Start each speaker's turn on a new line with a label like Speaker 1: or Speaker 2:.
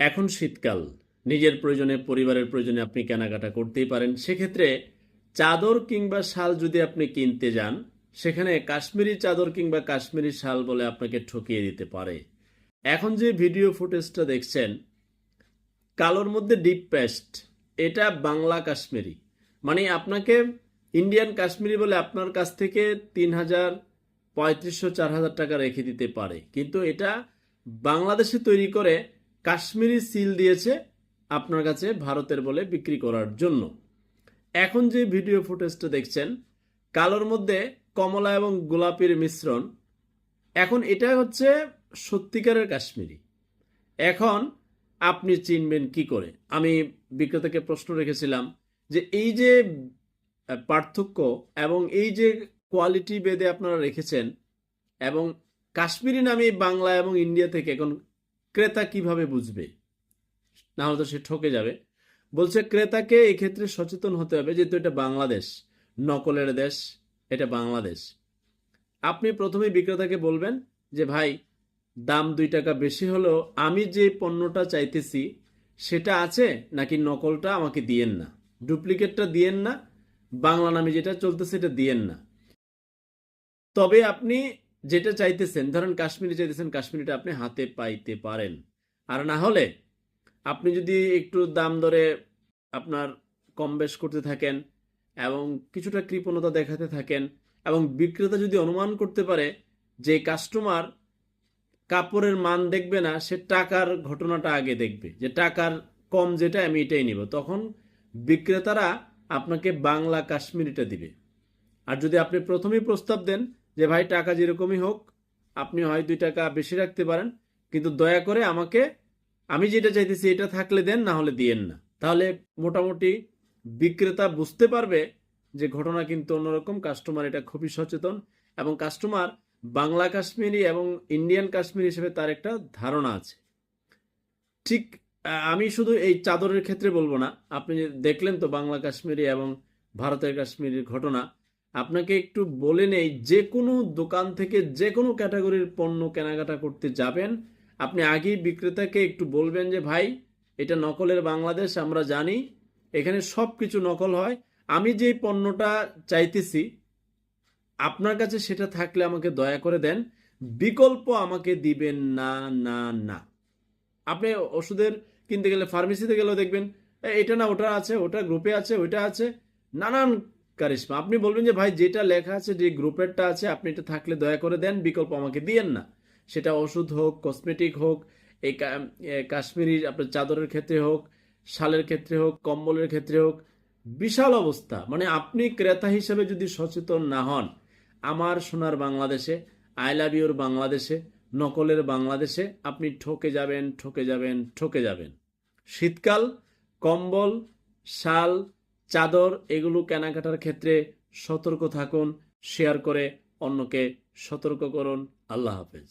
Speaker 1: এখন শীতকাল। নিজের প্রয়োজনে, পরিবারের প্রয়োজনে আপনি কেনাকাটা করতেই পারেন। সেক্ষেত্রে চাদর কিংবা শাল যদি আপনি কিনতে যান, সেখানে কাশ্মীরি চাদর কিংবা কাশ্মীরি শাল বলে আপনাকে ঠকিয়ে দিতে পারে। এখন যে ভিডিও ফুটেজটা দেখছেন, কালোর মধ্যে ডিপ পেস্ট, এটা বাংলা কাশ্মীরি। মানে আপনাকে ইন্ডিয়ান কাশ্মীরি বলে আপনার কাছ থেকে তিন হাজার পঁয়ত্রিশশো, চার হাজার টাকা রেখে দিতে পারে। কিন্তু এটা বাংলাদেশে তৈরি করে কাশ্মীরি সিল দিয়েছে আপনার কাছে ভারতের বলে বিক্রি করার জন্য। এখন যে ভিডিও ফুটেজটা দেখছেন, কালোর মধ্যে কমলা এবং গোলাপির মিশ্রণ, এখন এটা হচ্ছে সত্যিকারের কাশ্মীরি। এখন আপনি চিনবেন কি করে? আমি বিক্রেতাকে প্রশ্ন রেখেছিলাম যে এই যে পার্থক্য এবং এই যে কোয়ালিটি বেদে আপনারা রেখেছেন এবং কাশ্মীরি নামে বাংলা এবং ইন্ডিয়া থেকে এখন ক্রেতা কীভাবে বুঝবে? না হলে তো সে ঠকে যাবে। বলছে, ক্রেতাকে এক্ষেত্রে সচেতন হতে হবে যেহেতু এটা বাংলাদেশ, নকলের দেশ, এটা বাংলাদেশ। আপনি প্রথমে বিক্রেতাকে বলবেন যে, ভাই, দাম দুই টাকা বেশি হলেও আমি যে পণ্যটা চাইতেছি, সেটা আছে নাকি নকলটা আমাকে দিয়েন না? ডুপ্লিকেটটা দিয়েন না, বাংলা নামে যেটা চলতেছে সেটা দিয়েন না। তবে আপনি যেটা চাইতেছেন, ধরেন কাশ্মীরি চাইতেছেন, কাশ্মীরিটা আপনি হাতে পাইতে পারেন। আর না হলে আপনি যদি একটু দাম দরে আপনার কম বেশ করতে থাকেন এবং কিছুটা কৃপণতা দেখাতে থাকেন এবং বিক্রেতা যদি অনুমান করতে পারে যে কাস্টমার কাপড়ের মান দেখবে না, সে টাকার ঘটনাটা আগে দেখবে। যে টাকার কম যেটা, আমি এটাই নিব। তখন বিক্রেতারা আপনাকে বাংলা কাশ্মীরিটা দিবে। আর যদি আপনি প্রথমেই প্রস্তাব দেন যে ভাই, টাকা যেরকমই হোক, আপনি হয় দুই টাকা বেশি রাখতে পারেন, কিন্তু দয়া করে আমাকে, আমি যেটা চাইতেছি এটা থাকলে দেন, না হলে দিয়েন না। তাহলে মোটামুটি বিক্রেতা বুঝতে পারবে যে ঘটনা কিন্তু অন্যরকম কাস্টমার এটা খুবই সচেতন এবং কাস্টমার বাংলা কাশ্মীরি এবং ইন্ডিয়ান কাশ্মীর হিসেবে তার একটা ধারণা আছে। ঠিক আমি শুধু এই চাদরের ক্ষেত্রে বলব না, আপনি দেখলেন তো বাংলা কাশ্মীরি এবং ভারতের কাশ্মীরির ঘটনা আপনাকে একটু বলে নেই যে কোনো দোকান থেকে যে কোনো ক্যাটাগরির পণ্য কেনাকাটা করতে যাবেন। আপনি আগেই বিক্রেতাকে একটু বলবেন যে, ভাই, এটা নকলের বাংলাদেশ, আমরা জানি, এখানে সব কিছু নকল হয়। আমি যে পণ্যটা চাইতেছি, আপনার কাছে সেটা থাকলে আমাকে দয়া করে দেন। বিকল্প আমাকে দিবেন না না না। আপনি ওষুধের কিনতে গেলে, ফার্মেসিতে গেলেও দেখবেন এটা না, ওটা আছে, ওটা গ্রুপে আছে, ওইটা আছে। নানান কারিশমা, আপনি বলবেন যে, ভাই, যেটা লেখা আছে, যে গ্রুপেরটা আছে, আপনি এটা থাকলে দয়া করে দেন, বিকল্প আমাকে দিয়েন না। সেটা ওষুধ হোক, কসমেটিক হোক এই কাশ্মীরি আপনার চাদরের ক্ষেত্রে হোক, শালের ক্ষেত্রে হোক, কম্বলের ক্ষেত্রে হোক, বিশাল অবস্থা। মানে আপনি ক্রেতা হিসেবে যদি সচেতন না হন, আমার সোনার বাংলাদেশে, আই লাভ ইউর বাংলাদেশে, নকলের বাংলাদেশে, আপনি ঠকে যাবেন ঠকে যাবেন ঠকে যাবেন। শীতকাল, কম্বল, শাল চাদর এগুলো কেনাকাটার ক্ষেত্রে সতর্ক থাকুন শেয়ার করে অন্যকে সতর্ক করুন। আল্লাহ হাফেজ।